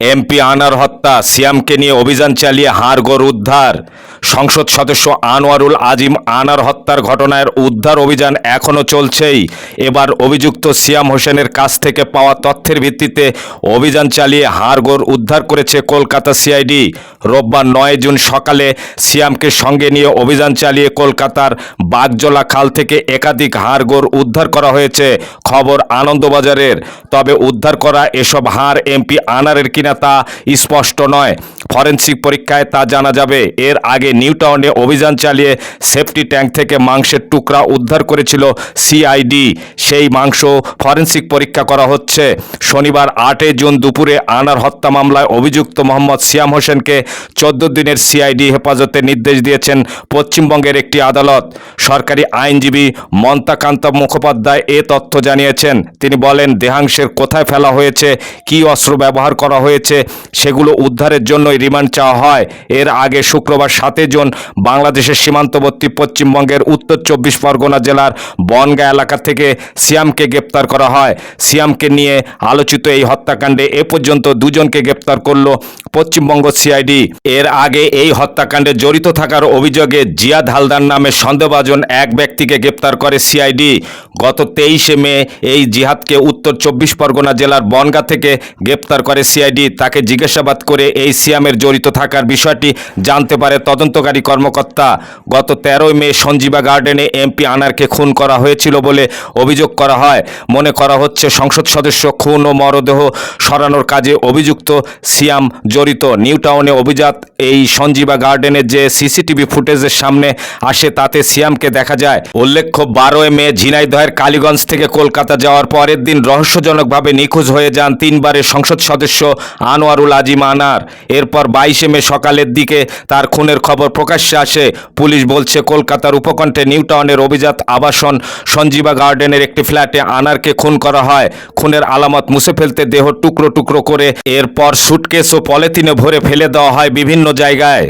MP আনার হত্যা, সিয়ামকে নিয়ে অভিযান চালিয়ে হাড়গোড় উদ্ধার। সংসদ সদস্য আনোয়ারুল আজিম আনার হত্যার ঘটনায় উদ্ধার অভিযান এখনও চলছেই। এবার অভিযুক্ত সিয়াম হোসেনের কাছ থেকে পাওয়া তথ্যের ভিত্তিতে অভিযান চালিয়ে হাড়গোড় উদ্ধার করেছে কলকাতা সিআইডি। রোববার নয় জুন সকালে সিয়ামকে সঙ্গে নিয়ে অভিযান চালিয়ে কলকাতার বাগজলা খাল থেকে একাধিক হাড়গোড় উদ্ধার করা হয়েছে। খবর আনন্দবাজারের। তবে উদ্ধার করা এসব হাড় এমপি আনারের কিনা তা স্পষ্ট নয়। ফরেনসিক পরীক্ষায় তা জানা যাবে। এর আগে নিউ টাউনে অভিযান চালিয়ে সেফটি ট্যাঙ্ক থেকে মাংসের টুকরা উদ্ধার করেছিল সিআইডি। সেই মাংস ফরেন্সিক পরীক্ষা করা হচ্ছে। শনিবার আটই জুন দুপুরে আনার হত্যা মামলায় অভিযুক্ত মোহাম্মদ সিয়াম হোসেনকে চোদ্দ দিনের সিআইডি হেফাজতে নির্দেশ দিয়েছেন পশ্চিমবঙ্গের একটি আদালত। সরকারি আইনজীবী মন্তাকান্ত মুখোপাধ্যায় এ তথ্য জানিয়েছেন। তিনি বলেন, দেহাংশের কোথায় ফেলা হয়েছে, কী অস্ত্র ব্যবহার করা হয়েছে, সেগুলো উদ্ধারের জন্যই রিমান্ড চাওয়া হয়। এর আগে শুক্রবার সাতই জুন বাংলাদেশের সীমান্তবর্তী পশ্চিমবঙ্গের উত্তর চব্বিশ পরগনা জেলার বনগা এলাকা থেকে সিয়ামকে গ্রেপ্তার করা হয়। সিয়ামকে নিয়ে আলোচিত এই হত্যাকাণ্ডে এ পর্যন্ত দুজনকে গ্রেপ্তার করল পশ্চিমবঙ্গ সিআইডি। এর আগে এই হত্যাকাণ্ডে জড়িত থাকার অভিযোগে জিয়াদ হালদার নামে সন্দেহভাজন এক ব্যক্তিকে গ্রেপ্তার করে সিআইডি। গত তেইশে মে এই জিহাদকে উত্তর চব্বিশ পরগনা জেলার বনগা থেকে গ্রেপ্তার করে সিআইডি। তাকে জিজ্ঞাসাবাদ করে এই সিয়ামের জড়িত থাকার বিষয়টি জানতে পারে তদন্তকারী কর্মকর্তা। গত তেরোই মে সঞ্জীবা গার্ডেনে এমপি আনারকে খুন করা হয়েছিল বলে অভিযোগ করা হয়। মনে করা হচ্ছে সংসদ সদস্য খুন ও মরদেহ সরানোর কাজে অভিযুক্ত সিয়াম জড়িত নিউ টাউনে অভিজাত এই সঞ্জীবা গার্ডেনের যে সিসিটিভি ফুটেজের সামনে আসে, তাতে সিয়ামকে দেখা যায়। উল্লেখ্য, বারোই মে ঝিনাইদহের কালীগঞ্জ থেকে কলকাতা যাওয়ার পরের দিন রহস্যজনকভাবে নিখোঁজ হয়ে যান তিনবারের সংসদ সদস্য আনোয়ারুল আজিম আনার। এরপর বাইশে মে সকালের দিকে তার খুনের খবর প্রকাশ্যে আসে। পুলিশ বলছে, কলকাতার উপকণ্ঠে নিউ টাউনের অভিজাত আবাসন সঞ্জীবা গার্ডেনের একটি ফ্ল্যাটে আনারকে খুন করা হয়। খুনের আলামত মুছে ফেলতে দেহ টুকরো টুকরো করে এরপর সুটকেস ও পলিথিনে ভরে ফেলে দেওয়া হয় বিভিন্ন জায়গায়।